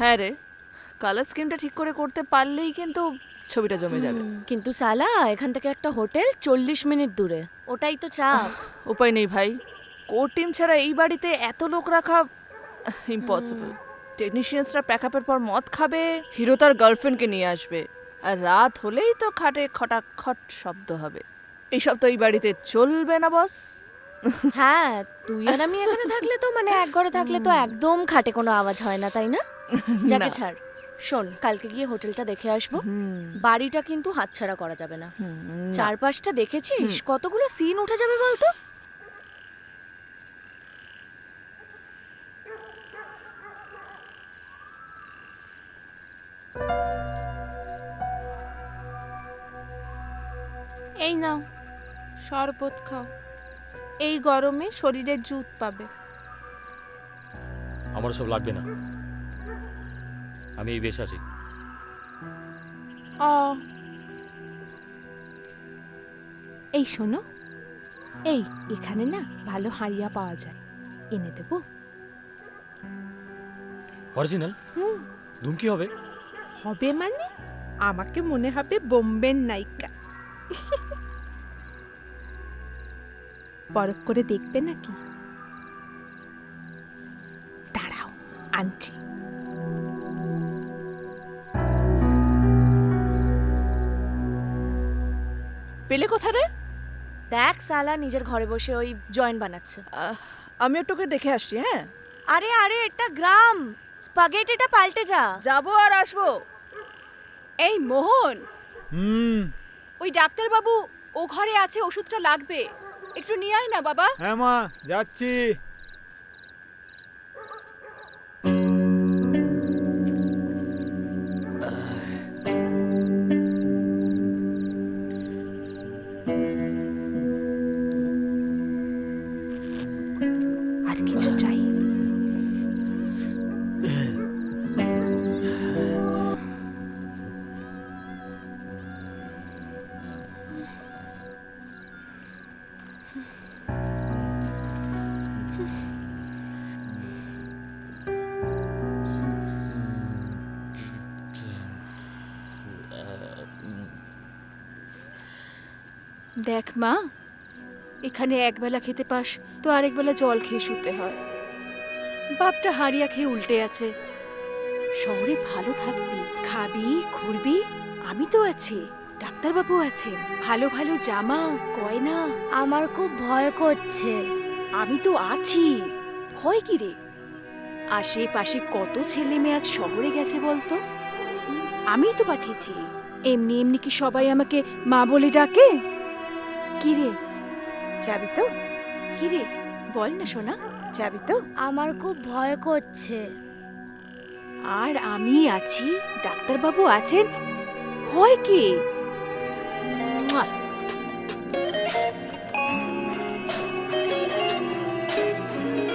হ্যাঁ রে কালার স্কিমটা ঠিক করে করতে পারলেই কিন্তু ছবিটা জমে যাবে। কিন্তু সালা এখান থেকে একটা হোটেল চল্লিশ মিনিট দূরে ওটাই তো চাপ। উপায় নেই ভাই। কোর টিম ছাড়া এই বাড়িতে এত লোক রাখা ইম্পসিবল টেকনিশিয়ানসরা প্যাকআপের পর মদ খাবে হিরো তার গার্লফ্রেন্ডকে নিয়ে আসবে। আর রাত হলেই তো খাটে খটাখট শব্দ হবে। এইসব তো এই বাড়িতে চলবে না বস হ্যাঁ তুই আর আমি এখানে থাকলে তো মানে এক ঘরে থাকলে তো একদম খাটে কোনো আওয়াজ হয় না তাই না? যাকে ছাড়। শোন কালকে গিয়ে হোটেলটা দেখে আসব। বাড়িটা কিন্তু হাতছাড়া করা যাবে না। চারপাশটা দেখেছিস? কতগুলো সিন উঠে যাবে বলতো? এই নাও শরবত খাও। এই গরমে শরীরে জুত পাবে। আমার সব লাগবে না। আমি এই বেশ আছি। অ। এই শোনো এই এখানে না ভালো হাড়িয়া পাওয়া যায়। এনে দেবো। অরিজিনাল হুম। ধুম কি হবে? হবে মানে? আমাকে মনে হবে বোম্বের নায়িকা। বরফ করে দেখবে নাকি? দাঁড়াও আনছি। পেলে কোথা রে? দেখ সালা নিজের ঘরে বসে ওই জয়েন্ট বানাচ্ছে। আহ, আমি একটু ওকে দেখে আসছি হ্যাঁ? আরে আরে এটা গ্রাম। স্পাগেটিটা পাল্টে যা। যাব আর আসব। এই মোহন। হুম। ওই ডাক্তারবাবু ও ঘরে আছে ওষুধটা লাগবে। একটু নিয়ে আয় না বাবা। হ্যাঁ মা যাচ্ছি। দেখ, মা, এখানে একবেলা খেতে পাস, তো আরেকবেলা জল খেয়ে শুতে হয়। বাপটা হাড়িয়া খেয়ে উল্টে আছে। শহরে ভালো থাকবি, খাবি, ঘুরবি, আমি তো আছি। ডাক্তারবাবু আছেন। ভালো ভালো জামা গয়না। আমার খুব ভয় করছে। আমি তো আছি। ভয় কি রে? আশেপাশে কত ছেলে মেয়ে আজ শহরে গেছে বলতো? আমি তো পাঠিয়েছি। এমনি এমনি কি সবাই আমাকে মা বলে ডাকে? কি রে? যাবি তো? কি রে? বল না সোনা যাবি তো? আমার খুব ভয় করছে। আর আমি আছি ডাক্তারবাবু আছেন। ভয় কি? Thank you.